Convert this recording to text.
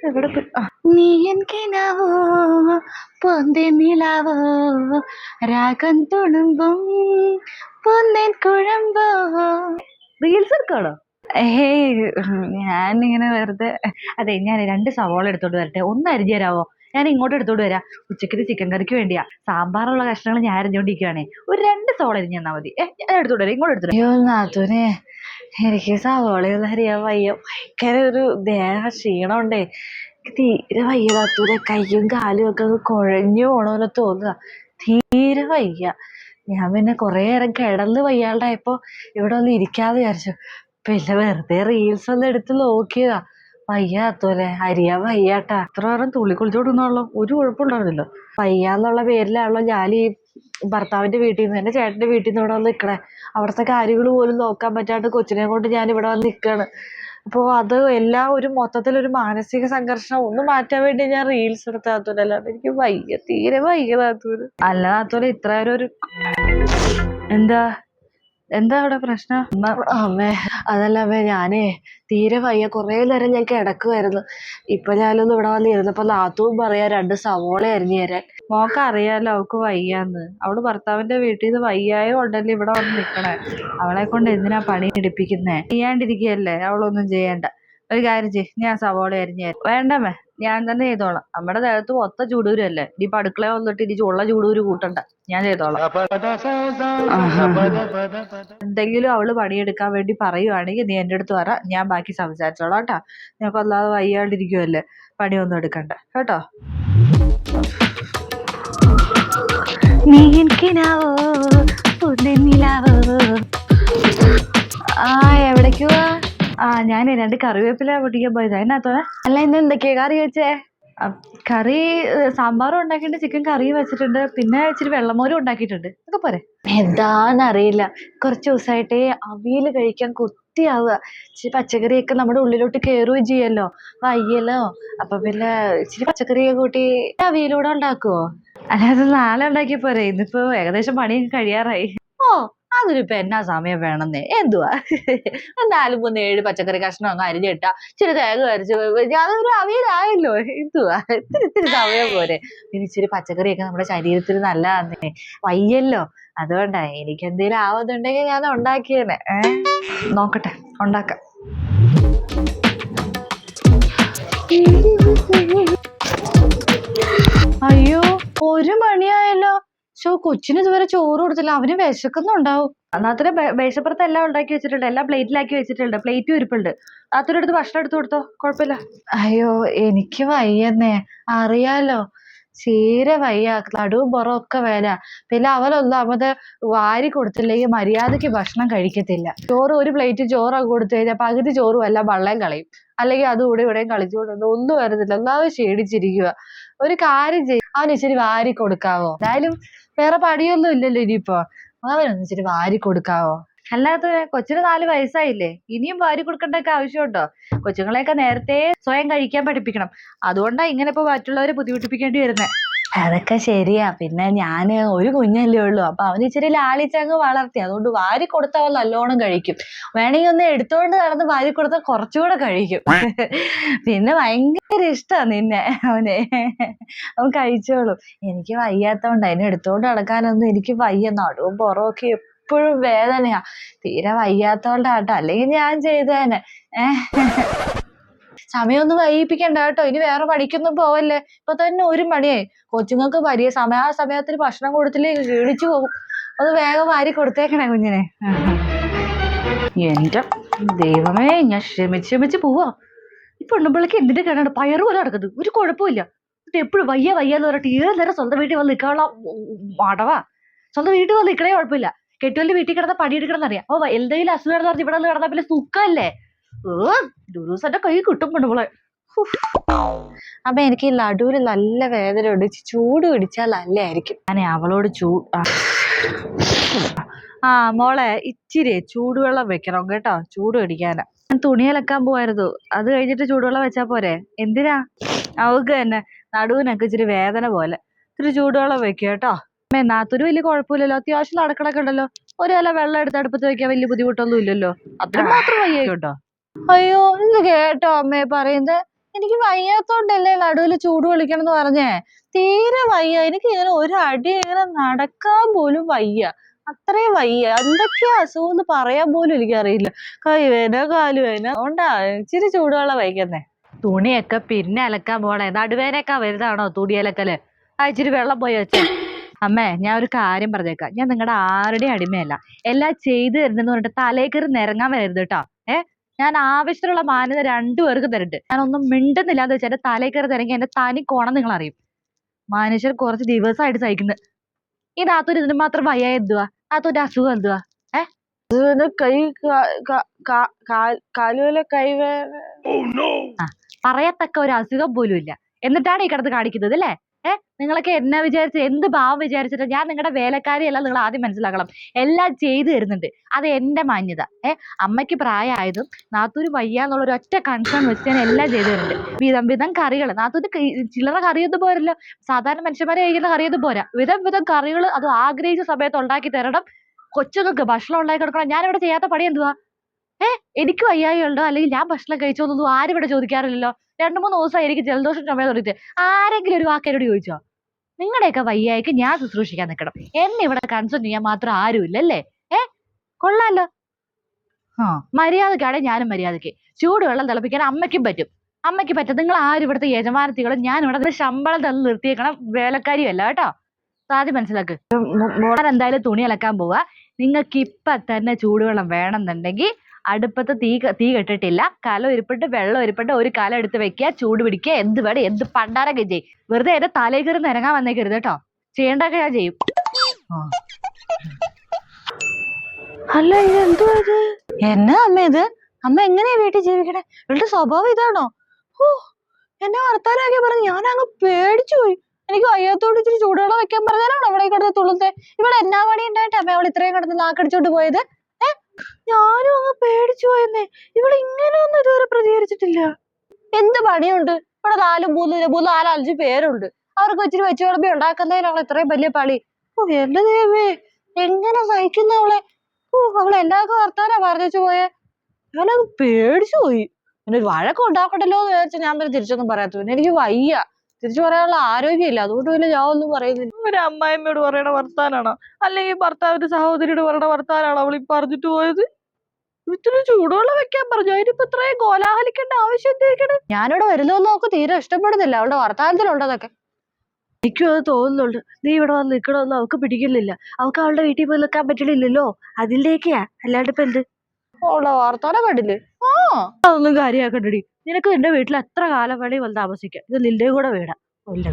എവിടെ നീ എൻ കിനാവോ പൊന്തേ നിലാവോ? രാഗം തുളുമ്പും പൊന്നേൻ കുഴമ്പോ? റീൽസ് എടുക്കാണോ ഏയ് ഇങ്ങനെ വെറുതെ അതെ ഞാൻ രണ്ട് സവാള എടുത്തോണ്ട് വരട്ടെ. ഒന്ന് അരിഞ്ഞു തരാവോ? ഞാൻ ഇങ്ങോട്ട് എടുത്തോണ്ട് വരാം. ഉച്ചക്കത്തെ ചിക്കൻ കറിക്ക് വേണ്ടിയാ. സാമ്പാറുള്ള കഷ്ണങ്ങൾ ഞാൻ അരിഞ്ഞോണ്ടിരിക്കുകയാണേ ഒരു രണ്ട് സോള അരിഞ്ഞു തന്നാ മതി. ഏഹ് ഞാൻ എടുത്തോണ്ട് ഇങ്ങോട്ട് എടുത്തോണ്ട് അയ്യോ നാത്തൂനെ. എനിക്ക് സവാളയൊന്നും അറിയാൻ വയ്യ. ഭയങ്കര ഒരു ദേഹ ക്ഷീണമുണ്ടേ. തീരെ വയ്യ നാത്തൂനെ. കയ്യും കാലും ഒക്കെ കുഴഞ്ഞു പോണോന്ന് തോന്നുക തീരെ വയ്യ. ഞാൻ പിന്നെ കുറേ നേരം കിടന്ന് വയ്യാണ്ടായപ്പോ ഇവിടെ ഒന്ന് ഇരിക്കാന്ന് വിചാരിച്ചു. പിന്നെ വെറുതെ റീൽസ് ഒന്ന് എടുത്ത് നോക്കിയതാ. വയ്യാത്തോലെ ഹരിയ വയ്യാട്ടാ. അത്ര നേരം തുള്ളി കുളിച്ചോടുന്നാണല്ലോ ഒരു കുഴപ്പമുണ്ടായിരുന്നില്ല. വയ്യാന്നുള്ള പേരിലാണല്ലോ ഞാൻ ഈ ഭർത്താവിന്റെ വീട്ടിൽ നിന്ന് എന്റെ ചേട്ടന്റെ വീട്ടിൽ നിന്ന് ഇവിടെ വന്ന് നിൽക്കണേ അവിടുത്തെ കാര്യങ്ങൾ പോലും നോക്കാൻ പറ്റാണ്ട് കൊച്ചിനെ കൊണ്ട് ഞാൻ ഇവിടെ വന്ന് നിക്കാണ്. അപ്പോൾ അത് എല്ലാം ഒരു മൊത്തത്തിൽ ഒരു മാനസിക സംഘർഷം. ഒന്ന് മാറ്റാൻ വേണ്ടി ഞാൻ റീൽസ് അല്ലാണ്ട് എനിക്ക് വയ്യ തീരെ വയ്യ താത്തൂര് അല്ല താത്തൂര് ഇത്ര ഒരു എന്താ എന്താ അവിടെ പ്രശ്നം? അമ്മ- അമ്മേ അതല്ല അമ്മേ ഞാനേ തീരെ വയ്യ. കുറേ നേരം ഞാൻ കിടക്കുമായിരുന്നു ഇപ്പൊ ഞാനൊന്ന് ഇവിടെ വന്ന് ഇരുന്നപ്പോ നാത്തൂൻ പറയാ രണ്ട് സവോള അരിഞ്ഞു തരാൻ. മോക്ക് അറിയാലോ അവൾക്ക് വയ്യാന്ന്. അവൾ ഭർത്താവിന്റെ വീട്ടിൽ നിന്ന് വയ്യായോ ഉണ്ടല്ലോ ഇവിടെ വന്ന് നിക്കണേ? അവളെ കൊണ്ട് എന്തിനാ പണി എടുപ്പിക്കുന്നേ? ചെയ്യാണ്ടിരിക്കുകയല്ലേ? അവളൊന്നും ചെയ്യണ്ട. ഒരു കാര്യം ചെയ്യ് ഞാൻ സവോള അരിഞ്ഞു തരാം. വേണ്ടമ്മേ? ഞാൻ തന്നെ ചെയ്തോളാം. നമ്മുടെ ദേഹത്ത് മൊത്തം ചൂടൂരല്ലേ? ഇനിയിപ്പൊ അടുക്കള വന്നിട്ട് ഇനി ഉള്ള ചൂടൂര് കൂട്ടണ്ട. ഞാൻ ചെയ്തോളാം. എന്തെങ്കിലും അവൾ പണിയെടുക്കാൻ വേണ്ടി പറയുവാണെങ്കിൽ നീ എന്റെ അടുത്ത് പറ. ഞാൻ ബാക്കി സംസാരിച്ചോളാം കേട്ടോ. ഞങ്ങൾക്ക് അല്ലാതെ വയ്യാണ്ടിരിക്കുമല്ലേ പണിയൊന്നും എടുക്കണ്ട. കേട്ടോ? നീ എനിക്കിനാവോ? നിലാവോ ഞാൻ രണ്ട് കറിവേപ്പില പൊട്ടിക്കാൻ പോയത്. അതിനകത്തോ അല്ല ഇന്ന് എന്തൊക്കെയാ കറി വെച്ചേ? കറി സാമ്പാറും ഉണ്ടാക്കിയിട്ടുണ്ട് ചിക്കൻ കറിയും വെച്ചിട്ടുണ്ട്. പിന്നെ ഇച്ചിരി വെള്ളമോരും ഉണ്ടാക്കിയിട്ടുണ്ട്. ഒക്കെ പോരെ? എന്താന്നറിയില്ല. കുറച്ച് ദിവസമായിട്ടേ അവിയൽ കഴിക്കാൻ കുത്തിയാവുക. ഇച്ചിരി പച്ചക്കറിയൊക്കെ നമ്മുടെ ഉള്ളിലോട്ട് കയറുകയും ചെയ്യല്ലോ. വയ്യല്ലോ. അപ്പൊ പിന്നെ ഇച്ചിരി പച്ചക്കറിയൊക്കെ കൂട്ടി അവിയലൂടെ ഉണ്ടാക്കുവോ? അല്ലാതെ നാളെ ഉണ്ടാക്കിയ പോരെ. ഇന്നിപ്പോ ഏകദേശം പണി കഴിയാറായി. ഓ അതിനിപ്പോ എന്നാ സമയം വേണമെന്നേ. എന്തുവാ? നാലും മൂന്ന് ഏഴ് പച്ചക്കറി കഷ്ണം അങ്ങ് അരിഞ്ഞിട്ടാ. ഇച്ചിരി തേങ്ങ അരച്ച് അതൊരു അവിയലായല്ലോ. എന്തുവാ? ഇത്തിരി ഇത്തിരി സമയം പോരെ. പിന്നെ ഇച്ചിരി പച്ചക്കറിയൊക്കെ നമ്മുടെ ശരീരത്തിന് നല്ലതാന്നേ. വയ്യല്ലോ. അതുകൊണ്ടാ എനിക്ക് എന്തെങ്കിലും ആവുന്നുണ്ടെങ്കിൽ ഞാൻ ഉണ്ടാക്കിയേനെ. നോക്കട്ടെ ഉണ്ടാക്കാം. അയ്യോ ഒരു ശോ കൊച്ചിന് ഇതുവരെ ചോറ് കൊടുത്തില്ല. അവന് വിശക്കുന്നുണ്ടാവും. അന്നാത്തിന് മേശപ്പുറത്ത് എല്ലാം ഉണ്ടാക്കി വെച്ചിട്ടുണ്ട്. എല്ലാം പ്ലേറ്റിലാക്കി വെച്ചിട്ടുണ്ട്. പ്ലേറ്റും ഇരിപ്പുണ്ട്. അത്ര അടുത്ത് ഭക്ഷണം എടുത്തു കൊടുത്തോ? കുഴപ്പമില്ല. അയ്യോ എനിക്ക് വയ്യന്നേ. അറിയാലോ. തീരെ വയ്യ നടുവും പുറം ഒക്കെ വേല. പിന്നെ അവലൊന്നും അവത് വാരി കൊടുത്തില്ലെങ്കിൽ മര്യാദയ്ക്ക് ഭക്ഷണം കഴിക്കത്തില്ല. ചോറ് ഒരു പ്ലേറ്റ് ചോറൊക്കെ കൊടുത്തു കഴിഞ്ഞാൽ പകുതി ചോറും എല്ലാം വള്ളം കളയും. അല്ലെങ്കിൽ അതും ഇവിടെ ഇവിടെയും കളിച്ചുകൊണ്ട് ഒന്നും വരുന്നില്ല ഒന്നാമത് ക്ഷീണിച്ചിരിക്കുക ഒരു കാര്യം ചെയ്യും. അവന് ഇച്ചിരി വാരി കൊടുക്കാവോ? എന്തായാലും വേറെ പടിയൊന്നും ഇല്ലല്ലോ ഇനിയിപ്പോ. അവനൊന്ന് ഇച്ചിരി വാരി കൊടുക്കാവോ? അല്ലാത്ത കൊച്ചിന് നാല് വയസ്സായില്ലേ? ഇനിയും വാരി കൊടുക്കേണ്ടൊക്കെ ആവശ്യമുണ്ടോ? കൊച്ചുങ്ങളെയൊക്കെ നേരത്തെ സ്വയം കഴിക്കാൻ പഠിപ്പിക്കണം. അതുകൊണ്ടാണ് ഇങ്ങനെ ഇപ്പൊ മറ്റുള്ളവരെ ബുദ്ധിമുട്ടിപ്പിക്കേണ്ടി വരുന്നത് അതൊക്കെ ശരിയാ. പിന്നെ ഞാൻ ഒരു കുഞ്ഞല്ലേ ഉള്ളൂ. അപ്പൊ അവന് ഇച്ചിരി ലാളിച്ചങ്ങ് വളർത്തി. അതുകൊണ്ട് വാരി കൊടുത്താൽ അവൻ നല്ലോണം കഴിക്കും. വേണമെങ്കിൽ ഒന്ന് എടുത്തോണ്ട് നടന്ന് വാരി കൊടുത്താൽ കുറച്ചുകൂടെ കഴിക്കും. പിന്നെ ഭയങ്കര ഇഷ്ടാ നിന്നെ. അവനെ. അവൻ കഴിച്ചോളും. എനിക്ക് വയ്യാത്തോണ്ട് അതിനെ എടുത്തോണ്ട് നടക്കാനൊന്നും എനിക്ക് വയ്യ. നടുവും പുറമൊക്കെ എപ്പോഴും വേദനയാ. തീരെ വയ്യാത്തോണ്ടാട്ടോ. അല്ലെങ്കിൽ ഞാൻ ചെയ്തേനെ. ഏഹ് സമയമൊന്നും വൈകിപ്പിക്കണ്ട കേട്ടോ. ഇനി വേറെ പണിക്കൊന്നും പോവല്ലേ. ഇപ്പൊ തന്നെ ഒരു മണിയായി. കൊച്ചുങ്ങൾക്ക് വലിയ സമയ ആ സമയത്തിന് ഭക്ഷണം കൊടുത്തില്ലേ ക്ഷീണിച്ചു പോകും. അത് വേഗം വാരി കൊടുത്തേക്കണേ കുഞ്ഞിനെ. എന്റെ ദൈവമേ ഞാൻ ക്ഷമിച്ച് ക്ഷമിച്ച് പോവാ. ഈ പെണ്ണുമ്പിള്ളക്ക് എന്തിന്റെ കേടാണ്? പയറ് പോലെ നടക്കുന്നത് ഒരു കുഴപ്പമില്ല എന്നിട്ട് എപ്പോഴും വയ്യ വയ്യ എന്ന് പറഞ്ഞിട്ട് ഏത് നേരം സ്വന്തം വീട്ടിൽ വന്ന് നിൽക്കാനുള്ള മടവാ സ്വന്തം വീട്ടിൽ വന്ന് നിൽക്കണേ കുഴപ്പമില്ല. കെട്ടുവല്ല് വീട്ടിൽ കിടന്ന പണിയെടുക്കണം എന്നറിയാം അപ്പൊ എന്തെങ്കിലും അസുഖം നടന്നു ഇവിടെ വന്ന് കിടന്നാൽ പിന്നെ സുഖല്ലേ? ദിവസം കൈ കിട്ടും പെണ്ണുമ്പളെ അപ്പൊ എനിക്ക് ഈ നടുവിൽ നല്ല വേദന ഉണ്ട്. ചൂട് പിടിച്ചാൽ നല്ലതായിരിക്കും. ഞാൻ അവളോട് ചൂ ആ. മോളെ ഇച്ചിരി ചൂടുവെള്ളം വെക്കണം കേട്ടോ ചൂട് പിടിക്കാനാ. ഞാൻ തുണി അലക്കാൻ പോവായിരുന്നു. അത് കഴിഞ്ഞിട്ട് ചൂടുവെള്ളം വെച്ചാ പോരെ? എന്തിനാ? അവക്ക് തന്നെ നടുവിനൊക്കെ ഇച്ചിരി വേദന പോലെ. ഇത്തിരി ചൂടുവെള്ളം വെക്കുക കേട്ടോ. അമ്മേ വലിയ കുഴപ്പമില്ലല്ലോ. അത്യാവശ്യം നടക്കണൊക്കെ ഉണ്ടല്ലോ. ഒരു ഇല വെള്ളം എടുത്ത് അടുപ്പത്ത് വെക്കാൻ വലിയ ബുദ്ധിമുട്ടൊന്നും ഇല്ലല്ലോ. അത്ര മാത്രം കേട്ടോ അയ്യോ ഇത് കേട്ടോ അമ്മേ പറയുന്നത്. എനിക്ക് വയ്യാത്തോണ്ടല്ലേ നടുവിൽ ചൂട് വിളിക്കണം എന്ന് പറഞ്ഞേ. തീരെ വയ്യ. എനിക്ക് ഇങ്ങനെ ഒരു അടി ഇങ്ങനെ നടക്കാൻ പോലും വയ്യ. അത്രയും വയ്യ. എന്തൊക്കെയാ അസുഖം എന്ന് പറയാൻ പോലും എനിക്കറിയില്ല. കൈവേന കാലുവേന അതുകൊണ്ടാ ഇച്ചിരി ചൂടുവെള്ളം വയ്ക്കുന്നേ. തുണിയൊക്കെ പിന്നെ അലക്കാൻ പോണേ. നടുവേനൊക്കെ വരുന്നതാണോ തുണി അലക്കൽ? ആ ഇച്ചിരി വെള്ളം പോയി വെച്ചേ. അമ്മേ ഞാൻ ഒരു കാര്യം പറഞ്ഞേക്കാം. ഞാൻ നിങ്ങളുടെ ആരുടെയും അടിമയല്ല. എല്ലാം ചെയ്തു തരുന്നെന്ന് പറഞ്ഞിട്ട് തലേ കയറി നിരങ്ങാൻ വരരുത് കേട്ടോ. ഞാൻ ആവശ്യത്തിനുള്ള മാന്യത രണ്ടുപേർക്ക് തരുന്നുണ്ട് ഞാനൊന്നും മിണ്ടുന്നില്ല. എന്ന് വെച്ചാൽ എന്റെ തലേ കയറി തനി കോണം നിങ്ങൾ അറിയും മനുഷ്യർ കുറച്ച് ദിവസമായിട്ട് സഹിക്കുന്നത് ഈ നാത്തൂര് ഇതിന് മാത്രം വയ്യ എന്തുവാ? നാത്തൂന്റെ അസുഖം എന്തുവാ? പിന്നെ കൈ കാ- കൈ പറയത്തക്ക ഒരു അസുഖം പോലും ഇല്ല എന്നിട്ടാണ് ഈ കിടന്ന് കാണിക്കുന്നത് അല്ലേ? ഏ? നിങ്ങളൊക്കെ എന്നാ വിചാരിച്ച് എന്ത് ഭാവം വിചാരിച്ചിട്ട് ഞാൻ നിങ്ങളുടെ വേലക്കാരിയല്ല നിങ്ങൾ ആദ്യം മനസ്സിലാക്കണം. എല്ലാം ചെയ്തു തരുന്നുണ്ട്. അത് എന്റെ മാന്യത. ഏ? അമ്മയ്ക്ക് പ്രായമായതും നാത്തൂര് വയ്യ എന്നുള്ള ഒരു ഒറ്റ കൺസേൺ വെച്ച് ഞാൻ എല്ലാം ചെയ്തു തരുന്നുണ്ട്. വിധം വിധം കറികൾ നാത്തൂര് ചില്ലറ കറിയൊന്നും പോരല്ലോ. സാധാരണ മനുഷ്യന്മാരെ കഴിക്കുന്ന കറിയൊന്നും പോരാ. വിധം വിധം കറികൾ അത് ആഗ്രഹിച്ച സമയത്ത് ഉണ്ടാക്കി തരണം. കൊച്ചുങ്ങൾക്ക് ഭക്ഷണം ഉണ്ടാക്കി കൊടുക്കണം. ഞാൻ ഇവിടെ ചെയ്യാത്ത പണി എന്തുവാ? ഏ? എനിക്ക് വയ്യായി ഉണ്ടോ അല്ലെങ്കിൽ ഞാൻ ഭക്ഷണം കഴിച്ചോന്നൊന്നും ആരും ഇവിടെ ചോദിക്കാറില്ലല്ലോ. രണ്ടു മൂന്ന് ദിവസമായി എനിക്ക് ജലദോഷം ചുമ തുടങ്ങിയിട്ട്. ആരെങ്കിലും ഒരു വാക്ക് എന്നോട് ചോദിച്ചോ? നിങ്ങളുടെയൊക്കെ വയ്യായിക്ക് ഞാൻ ശുശ്രൂഷിക്കാൻ നിൽക്കണം. എന്നെ ഇവിടെ കൺസേൺ ചെയ്യാൻ മാത്രം ആരുമില്ല അല്ലേ ഏ? കൊള്ളാലോ. ആ. മര്യാദക്കാണ് ഞാനും മര്യാദയ്ക്ക് ചൂടുവെള്ളം തിളപ്പിക്കാൻ അമ്മയ്ക്കും പറ്റും. അമ്മയ്ക്ക് പറ്റും നിങ്ങൾ ആരും ഇവിടുത്തെ യജമാനത്തികളും ഞാൻ ഇവിടെ ശമ്പളം തന്നെ നിർത്തിയേക്കണം വേലക്കാരിയല്ല കേട്ടോ. സാധ്യ മനസ്സിലാക്ക്. എന്തായാലും തുണി അലക്കാൻ പോവാ. നിങ്ങൾക്ക് ഇപ്പൊ തന്നെ ചൂടുവെള്ളം വേണമെന്നുണ്ടെങ്കിൽ അടുപ്പത്ത് തീ തീ കെട്ടിട്ടില്ല. കലം ഉരുപ്പിട്ട് വെള്ളം ഉരുപ്പിട്ട് ഒരു കലം എടുത്ത് വെക്കുക. ചൂട് പിടിക്കുക. എന്ത് വേണം എന്ത് പണ്ടാരൊക്കെ ചെയ്യും. വെറുതെ എന്റെ തലയിൽ കയറി നിരങ്ങാൻ വന്നേക്കരുത് കേട്ടോ. ചെയ്യേണ്ടതൊക്കെ ഞാൻ ചെയ്യും. അല്ല ഇത് എന്തുവാ ഇത്? എന്നാ അമ്മ ഇത്? അമ്മ എങ്ങനെയാ വീട്ടിൽ ജീവിക്കണേ? ഇവളുടെ സ്വഭാവം ഇതാണോ? ഓ എന്നെ വർത്താനൊക്കെ പറഞ്ഞു ഞാൻ അങ്ങ് പേടിച്ചു പോയി. എനിക്ക് വയ്യാത്തോട് ഇച്ചിരി ചൂടുവെള്ളം വെക്കാൻ പറഞ്ഞാലാണ് അവിടെ കിടന്ന് തുളുത്തെ ഇവിടെ എന്നാ പണി ഉണ്ടായിട്ട് അമ്മ അവൾ ഇത്രയും കിടന്ന് നാക്കടിച്ചോണ്ട് പോയത്? ഏ? ഞാനും അങ്ങ് പേടിച്ചു പോയെന്നേ. ഇവിടെ ഇങ്ങനെയൊന്നും ഇതുവരെ പ്രതികരിച്ചിട്ടില്ല. എന്ത് പണിയുണ്ട്? ഇവിടെ നാലും മൂന്ന് മൂന്ന് നാല് അഞ്ച് പേരുണ്ട്. അവർക്ക് ഇച്ചിരി വെച്ച് വിളമ്പി ഉണ്ടാക്കുന്നതിനാണ് ഇത്രയും വലിയ പണി. ഓ എന്റെ ദൈവമേ എങ്ങനെ സഹിക്കുന്ന അവളെ? ഓ അവൾ എല്ലാവർക്കും വർത്താനാ പറഞ്ഞു പോയെ. ഞാനത് പേടിച്ചു പോയി. പിന്നെ വഴക്കം ഉണ്ടാക്കണ്ടല്ലോ എന്ന് വിചാരിച്ചു ഞാൻ പിന്നെ തിരിച്ചൊന്നും പറയാത്ത എനിക്ക് വയ്യ. തിരിച്ചു പറയാനുള്ള ആരോഗ്യമില്ല. അതുകൊണ്ട് പിന്നെ ഞാൻ ഒന്നും പറയുന്നില്ല. ഒരു അമ്മായിമ്മയോട് പറയണ വർത്താനാണോ? അല്ലെങ്കിൽ ഭർത്താവിന്റെ സഹോദരിയോട് പറയണ വർത്താനാണോ അവൾ ഈ പറഞ്ഞിട്ട് പോയത്? ഇത്തിരി ചൂടുവെള്ളം വെക്കാൻ പറഞ്ഞു. അതിനിപ്പോ ഇത്രയും കോലാഹലിക്കേണ്ട ആവശ്യം എന്തിരിക്കണ്? ഞാനിവിടെ വരുന്നതൊന്നും അവൾക്ക് തീരെ ഇഷ്ടപ്പെടുന്നില്ല. അവളുടെ വർത്താനത്തിലുണ്ടതൊക്കെ എനിക്കും അത് തോന്നുന്നുണ്ട്. നീ ഇവിടെ വന്ന് നിൽക്കണമെന്ന് അവൾക്ക് പിടിക്കുന്നില്ല. അവൾക്ക് അവളുടെ വീട്ടിൽ പോയി നിൽക്കാൻ പറ്റണില്ലല്ലോ. അതിലേക്കാ അല്ലാണ്ട് ഇപ്പൊ എന്ത്? അവളുടെ വർത്താനം കണ്ടില്ലേ? ആ അതൊന്നും കാര്യമാക്കണ്ടടി നിനക്ക് നിന്റെ വീട്ടിൽ എത്ര കാലം വേണേ വന്ന് താമസിക്കാം. ഇത് നിന്റെ കൂടെ വീടാ. വീട്ടിൽ